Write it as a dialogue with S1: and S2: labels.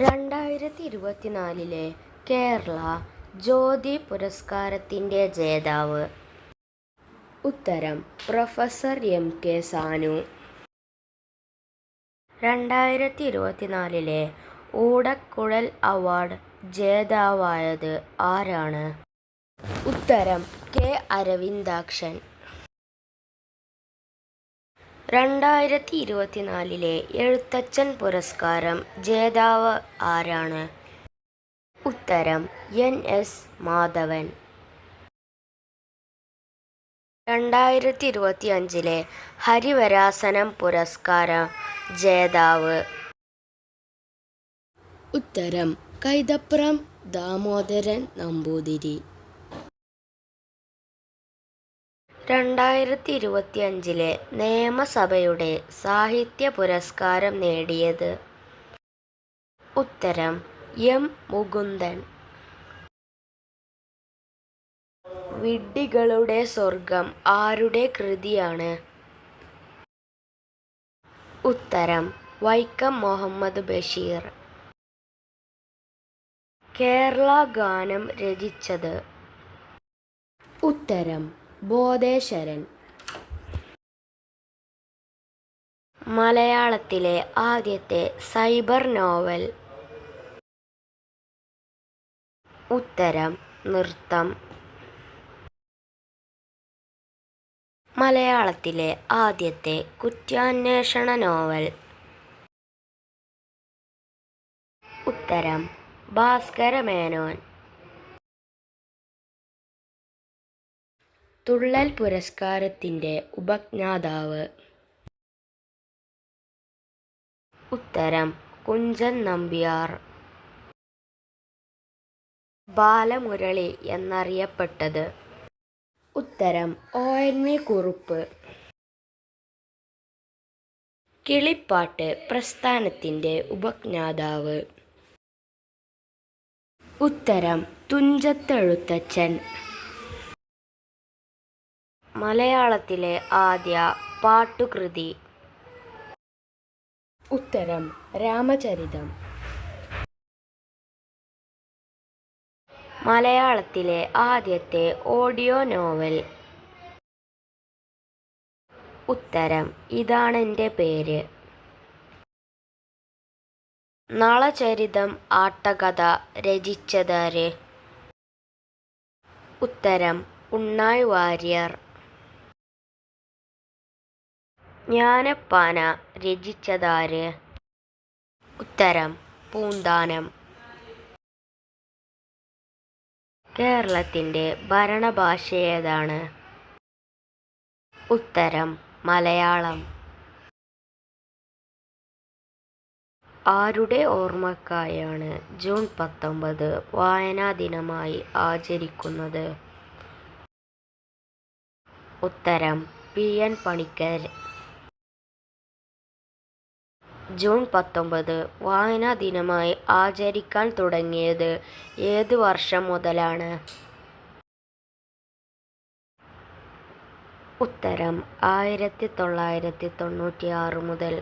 S1: രണ്ടായിരത്തി ഇരുപത്തിനാലിലെ കേരള ജ്യോതി പുരസ്കാരത്തിന്റെ ജേതാവ്. ഉത്തരം പ്രൊഫസർ എം കെ സാനു. രണ്ടായിരത്തി ഇരുപത്തിനാലിലെ ഊടക്കുഴൽ അവാർഡ് ജേതാവായത് ആരാണ്? ഉത്തരം കെ അരവിന്ദാക്ഷൻ. രണ്ടായിരത്തി ഇരുപത്തിനാലിലെ എഴുത്തച്ഛൻ പുരസ്കാരം ജേതാവ് ആരാണ്? ഉത്തരം എൻ എസ് മാധവൻ. രണ്ടായിരത്തി ഇരുപത്തി അഞ്ചിലെ ഹരിവരാസനം പുരസ്കാരം ജേതാവ്. ഉത്തരം കൈതപ്രം ദാമോദരൻ നമ്പൂതിരി. രണ്ടായിരത്തി ഇരുപത്തിയഞ്ചിലെ നിയമസഭയുടെ സാഹിത്യ പുരസ്കാരം നേടിയത്. ഉത്തരം എം. മുകുന്ദൻ. വിഡ്ഢികളുടെ സ്വർഗം ആരുടെ കൃതിയാണ്? ഉത്തരം വൈക്കം മുഹമ്മദ് ബഷീർ. കേരള ഗാനം രചിച്ചത്. ഉത്തരം ബോധേശ്വരൻ. മലയാളത്തിലെ ആദ്യത്തെ സൈബർ നോവൽ. ഉത്തരം നൃത്തം. മലയാളത്തിലെ ആദ്യത്തെ കുറ്റാന്വേഷണ നോവൽ. ഉത്തരം ഭാസ്കര തുള്ളൽ പുരസ്കാരത്തിന്റെ ഉപജ്ഞാതാവ്. ഉത്തരം കുഞ്ചൻ നമ്പ്യാർ. ബാലമുരളി എന്നറിയപ്പെട്ടത്. ഉത്തരം ഒ എൻ വി കുറുപ്പ്. കിളിപ്പാട്ട് പ്രസ്ഥാനത്തിന്റെ ഉപജ്ഞാതാവ്. ഉത്തരം തുഞ്ചത്തെഴുത്തച്ഛൻ. മലയാളത്തിലെ ആദ്യ പാട്ടുകൃതി. ഉത്തരം രാമചരിതം. മലയാളത്തിലെ ആദ്യത്തെ ഓഡിയോ നോവൽ. ഉത്തരം ഇതാണെന്റെ പേര്. നളചരിതം ആട്ടകഥ രചിച്ചതാര്? ഉത്തരം ഉണ്ണായി വാര്യർ. ജ്ഞാനപ്പാന രചിച്ചതാര്? ഉത്തരം പൂന്താനം. കേരളത്തിന്റെ ഭരണഭാഷ ഏതാണ് ഉത്തരം മലയാളം. ആരുടെ ഓർമ്മക്കായാണ് ജൂൺ പത്തൊമ്പത് വായനാ ദിനമായി ആചരിക്കുന്നത്? ഉത്തരം പി എൻ പണിക്കർ. ജൂൺ പത്തൊമ്പത് വായനാ ദിനമായി ആചരിക്കാൻ തുടങ്ങിയത് ഏത് വർഷം മുതലാണ്? ഉത്തരം ആയിരത്തി തൊള്ളായിരത്തി തൊണ്ണൂറ്റി ആറ് മുതൽ